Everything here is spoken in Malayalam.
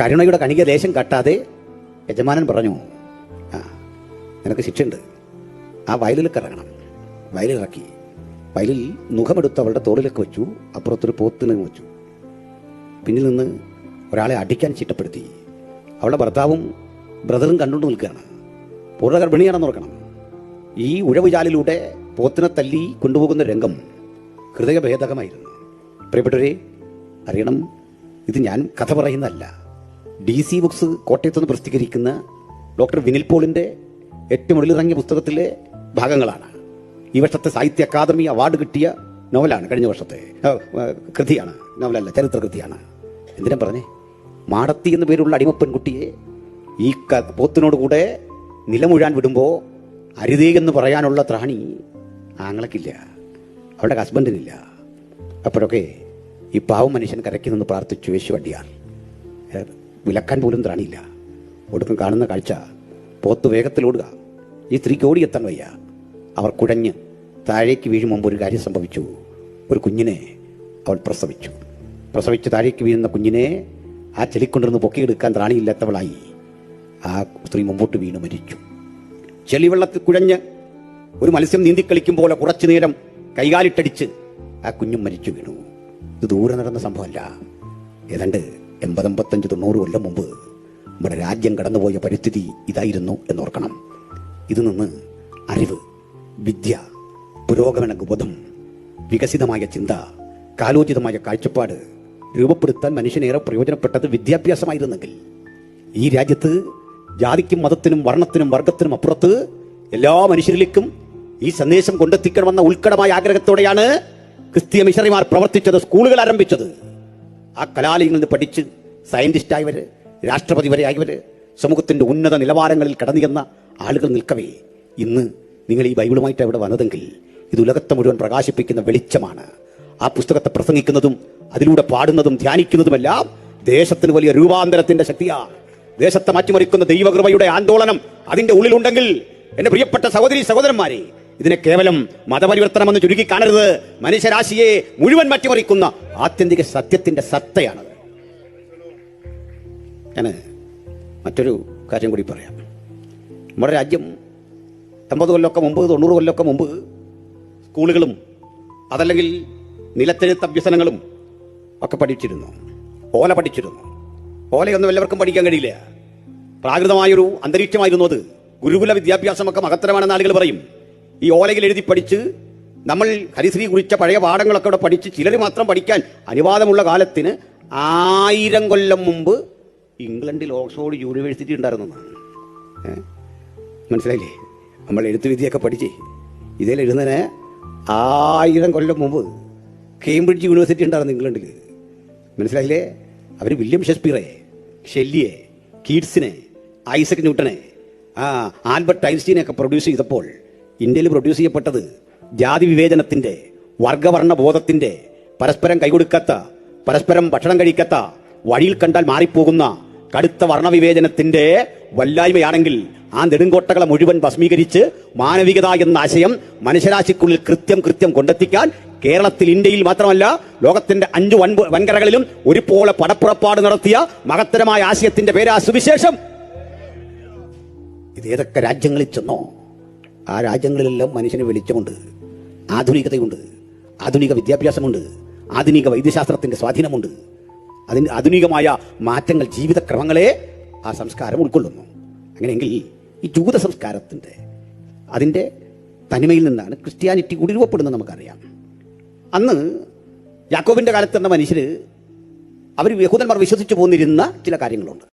കരുണയുടെ കണിക ദേശം കട്ടാതെ യജമാനൻ പറഞ്ഞു ആ നിനക്ക് ശിക്ഷയുണ്ട്. ആ വയലിലേക്ക് ഇറങ്ങണം. വയലിറക്കി വയലിൽ മുഖമെടുത്ത് അവളുടെ തോളിലേക്ക് വെച്ചു. അപ്പുറത്തൊരു പോത്തിന് വെച്ചു. പിന്നിൽ നിന്ന് ഒരാളെ അടിക്കാൻ ചിട്ടപ്പെടുത്തി. അവളുടെ ഭർത്താവും ബ്രദറും കണ്ടുകൊണ്ട് നിൽക്കുകയാണ്. പൂർണ ഗർഭിണിയാണെന്ന് ഓർക്കണം. ഈ ഉഴവുചാലിലൂടെ പോത്തിനെ തല്ലി കൊണ്ടുപോകുന്ന രംഗം ഹൃദയഭേദകമായിരുന്നു. പ്രിയപ്പെട്ടവരെ അറിയണം ഇത് ഞാൻ കഥ പറയുന്നതല്ല. ഡി സി ബുക്സ് കോട്ടയത്ത് നിന്ന് പ്രസിദ്ധീകരിക്കുന്ന ഡോക്ടർ വിനിൽ പോളിന്റെ ഏറ്റവും ഉള്ളിലിറങ്ങിയ പുസ്തകത്തിലെ ഭാഗങ്ങളാണ്. ഈ വർഷത്തെ സാഹിത്യ അക്കാദമി അവാർഡ് കിട്ടിയ നോവലാണ് കഴിഞ്ഞ വർഷത്തെ കൃതിയാണ്. നോവലല്ല ചരിത്ര കൃതിയാണ് എന്തിനാ പറഞ്ഞേ? മാടത്തി എന്ന പേരുള്ള അടിമ പെൺകുട്ടിയെ ഈ പോത്തിനോട് കൂടെ നിലമുഴാൻ വിടുമ്പോൾ അരുതേ എന്ന് പറയാനുള്ള ത്രാണി ആങ്ങളക്കില്ല അവളുടെ ഹസ്ബൻഡിനില്ല. അപ്പോഴൊക്കെ ഈ പാവം മനുഷ്യൻ കരയ്ക്കുന്നെന്ന് പ്രാർത്ഥിച്ചു യേശു വണ്ടിയാർ ഏ, വിലക്കാൻ പോലും ത്രാണിയില്ല. ഒടുക്കം കാണുന്ന കാഴ്ച പോത്ത് വേഗത്തിലോടുക ഈ സ്ത്രീക്ക് ഓടിയെത്താൻ വയ്യ. അവർ കുഴഞ്ഞ് താഴേക്ക് വീഴും മുമ്പ് ഒരു കാര്യം സംഭവിച്ചു. ഒരു കുഞ്ഞിനെ അവൾ പ്രസവിച്ചു. പ്രസവിച്ച് താഴേക്ക് വീഴുന്ന കുഞ്ഞിനെ ആ ചെളിക്കൊണ്ടിരുന്ന് പൊക്കിയെടുക്കാൻ ത്രാണിയില്ലാത്തവളായി ആ സ്ത്രീ മുമ്പോട്ട് വീണ് മരിച്ചു. ചെളിവെള്ളത്തിൽ കുഴഞ്ഞ് ഒരു മത്സ്യം നീന്തിക്കളിക്കും പോലെ കുറച്ചു നേരം കൈകാലിട്ടടിച്ച് ആ കുഞ്ഞും മരിച്ചു വീണു. ഇത് ദൂരെ നടന്ന സംഭവമല്ല. ഏതാണ്ട് എൺപതമ്പത്തഞ്ച് തൊണ്ണൂറ് കൊല്ലം മുമ്പ് നമ്മുടെ രാജ്യം കടന്നുപോയ പരിസ്ഥിതി ഇതായിരുന്നു എന്നോർക്കണം. ഇത് നിന്ന് അറിവ് വിദ്യ പുരോഗമന ബോധം വികസിതമായ ചിന്ത കാലോചിതമായ കാഴ്ചപ്പാട് രൂപപ്പെടുത്താൻ മനുഷ്യനേറെ പ്രയോജനപ്പെട്ടത് വിദ്യാഭ്യാസമായിരുന്നെങ്കിൽ ഈ രാജ്യത്ത് ജാതിക്കും മതത്തിനും വർണത്തിനും വർഗത്തിനും അപ്പുറത്ത് എല്ലാ മനുഷ്യരിലേക്കും ഈ സന്ദേശം കൊണ്ടെത്തിക്കണമെന്ന ഉൾക്കടമായ ആഗ്രഹത്തോടെയാണ് ക്രിസ്തീയ മിഷണറിമാർ പ്രവർത്തിച്ചത് സ്കൂളുകൾ ആരംഭിച്ചത്. ആ കലാലയങ്ങളിൽ നിന്ന് പഠിച്ച് സയന്റിസ്റ്റ് ആയവര് രാഷ്ട്രപതി വരെ ആയവർ സമൂഹത്തിന്റെ ഉന്നത നിലവാരങ്ങളിൽ കടന്നു ചെന്ന ആളുകൾ നിൽക്കവേ. ഇന്ന് നിങ്ങൾ ഈ ബൈബിളുമായിട്ട് അവിടെ വന്നതെങ്കിൽ ഇത് ഉലകത്തെ മുഴുവൻ പ്രകാശിപ്പിക്കുന്ന വെളിച്ചമാണ്. ആ പുസ്തകത്തെ പ്രസംഗിക്കുന്നതും അതിലൂടെ പാടുന്നതും ധ്യാനിക്കുന്നതുമെല്ലാം ദേശത്തിന് വലിയ രൂപാന്തരത്തിന്റെ ശക്തിയാണ്. ദേശത്തെ മാറ്റിമറിക്കുന്ന ദൈവകൃപയുടെ ആന്തോളനം അതിന്റെ ഉള്ളിലുണ്ടെങ്കിൽ എന്റെ പ്രിയപ്പെട്ട സഹോദരി സഹോദരന്മാരെ ഇതിനെ കേവലം മതപരിവർത്തനമെന്ന് ചുരുക്കി കാണരുത്. മനുഷ്യരാശിയെ മുഴുവൻ മാറ്റിമറിക്കുന്ന ആത്യന്തിക സത്യത്തിന്റെ സത്തയാണ് ഞാൻ മറ്റൊരു കാര്യം കൂടി പറയാം. നമ്മുടെ രാജ്യം എൺപത് കൊല്ലമൊക്കെ മുമ്പ് തൊണ്ണൂറ് കൊല്ലമൊക്കെ മുമ്പ് സ്കൂളുകളും അതല്ലെങ്കിൽ നിലത്തെഴുത്ത് അഭ്യസനങ്ങളും ഒക്കെ പഠിച്ചിരുന്നു. ഓല പഠിച്ചിരുന്നു. ഓലയൊന്നും എല്ലാവർക്കും പഠിക്കാൻ കഴിയില്ല. പ്രാകൃതമായൊരു അന്തരീക്ഷമായിരുന്നു അത്. ഗുരുകുല വിദ്യാഭ്യാസമൊക്കെ മഹത്തരമാണെന്ന് ആളുകൾ പറയും. ഈ ഓലയിൽ എഴുതി പഠിച്ച് നമ്മൾ ഹരിശ്രീ കുറിച്ച പഴയ പാഠങ്ങളൊക്കെ ഇവിടെ പഠിച്ച് ചിലർ മാത്രം പഠിക്കാൻ അനുവാദമുള്ള കാലത്തിന് ആയിരം കൊല്ലം മുമ്പ് ഇംഗ്ലണ്ടിൽ ഓക്സ്ഫോർഡ് യൂണിവേഴ്സിറ്റി ഉണ്ടായിരുന്നതാണ് മനസ്സിലായില്ലേ? നമ്മൾ എഴുത്ത് വിദ്യയൊക്കെ പഠിച്ചേ ഇതിൽ എഴുതുന്നതിന് ആയിരം കൊല്ലം മുമ്പ് കേംബ്രിഡ്ജ് യൂണിവേഴ്സിറ്റി ഉണ്ടായിരുന്നു ഇംഗ്ലണ്ടിൽ. മനസ്സിലായില്ലേ? അവർ വില്യം ഷേക്സ്പിയറെ ഷെല്ലിയെ കീഡ്സിനെ ഐസക് ന്യൂട്ടനെ ആ ആൽബർട്ട് ഐൻസ്റ്റീനെ ഒക്കെ പ്രൊഡ്യൂസ് ചെയ്തപ്പോൾ ഇന്ത്യയിൽ പ്രൊഡ്യൂസ് ചെയ്യപ്പെട്ടത് ജാതി വിവേചനത്തിന്റെ വർഗവർണ ബോധത്തിന്റെ പരസ്പരം കൈകൊടുക്കാത്ത പരസ്പരം ഭക്ഷണം കഴിക്കാത്ത വഴിയിൽ കണ്ടാൽ മാറിപ്പോകുന്ന കടുത്ത വർണവിവേചനത്തിന്റെ വല്ലായ്മയാണെങ്കിൽ ആ നെടുങ്കോട്ടകളെ മുഴുവൻ ഭസ്മീകരിച്ച് മാനവികത എന്ന ആശയം മനുഷ്യരാശിക്കുള്ളിൽ കൃത്യം കൃത്യം കൊണ്ടെത്തിക്കാൻ കേരളത്തിൽ ഇന്ത്യയിൽ മാത്രമല്ല ലോകത്തിന്റെ അഞ്ചു വൻ വൻകരകളിലും ഒരുപോലെ പടപ്പുറപ്പാട് നടത്തിയ മഹത്തരമായ ആശയത്തിന്റെ പേരാ സുവിശേഷം. ഇത് ഏതൊക്കെ രാജ്യങ്ങളിൽ ചെന്നോ? ആ രാജ്യങ്ങളിലെല്ലാം മനുഷ്യന് വെളിച്ചമുണ്ട്. ആധുനികതയുണ്ട്. ആധുനിക വിദ്യാഭ്യാസമുണ്ട്. ആധുനിക വൈദ്യശാസ്ത്രത്തിന്റെ സ്വാധീനമുണ്ട്. അതിന് ആധുനികമായ മാറ്റങ്ങൾ ജീവിതക്രമങ്ങളെ ആ സംസ്കാരം ഉൾക്കൊള്ളുന്നു. അങ്ങനെയെങ്കിൽ ഈ ജൂത സംസ്കാരത്തിന്റെ അതിന്റെ തനിമയിൽ നിന്നാണ് ക്രിസ്ത്യാനിറ്റി കൂടി രൂപപ്പെടുന്നത് നമുക്കറിയാം. അന്ന് യാക്കോബിന്റെ കാലത്ത് തന്നെ മനുഷ്യർ അവർ യഹൂദന്മാർ വിശ്വസിച്ചു പോന്നിരുന്ന ചില കാര്യങ്ങളുണ്ട്.